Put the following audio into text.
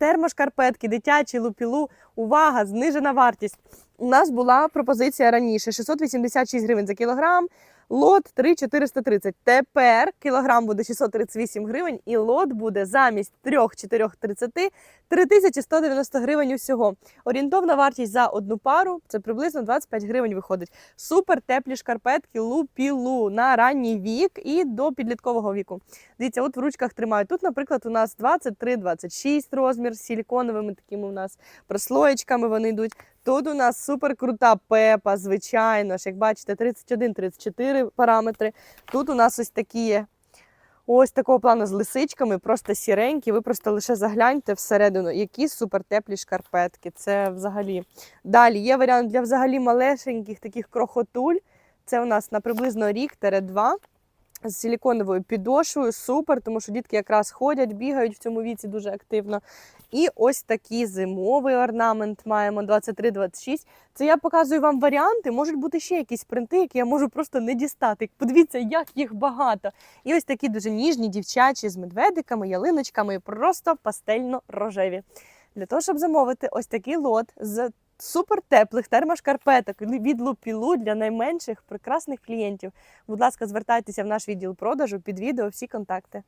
термошкарпетки, дитячі лупілу. Увага, знижена вартість. У нас була пропозиція раніше 686 гривень за кілограм. Лот 3,430. Тепер кілограм буде 638 гривень, і лот буде замість 3,430 3190 гривень усього. Орієнтовна вартість за одну пару це приблизно 25 гривень виходить. Супер теплі шкарпетки лупілу на ранній вік і до підліткового віку. Дивіться, от в ручках тримають. Тут, наприклад, у нас 23-26 розмір з силіконовими такими у нас прослоєчками вони йдуть. Тут у нас супер крута пепа, звичайно ж, як бачите, 31-34 параметри. Тут у нас ось такі. Ось такого плану з лисичками, просто сіренькі. Ви просто лише загляньте всередину, які супер теплі шкарпетки. Це взагалі. Далі є варіант для взагалі малесеньких таких крохотуль. Це у нас на приблизно рік-два з силіконовою підошвою. Супер, тому що дітки якраз ходять, бігають в цьому віці дуже активно. І ось такий зимовий орнамент маємо 23-26. Це я показую вам варіанти. Можуть бути ще якісь принти, які я можу просто не дістати. Подивіться, як їх багато. І ось такі дуже ніжні дівчачі з медведиками, ялиночками, просто пастельно-рожеві. Для того, щоб замовити ось такий лот з супертеплих термошкарпеток від лупілу для найменших прекрасних клієнтів. Будь ласка, звертайтеся в наш відділ продажу під відео всі контакти.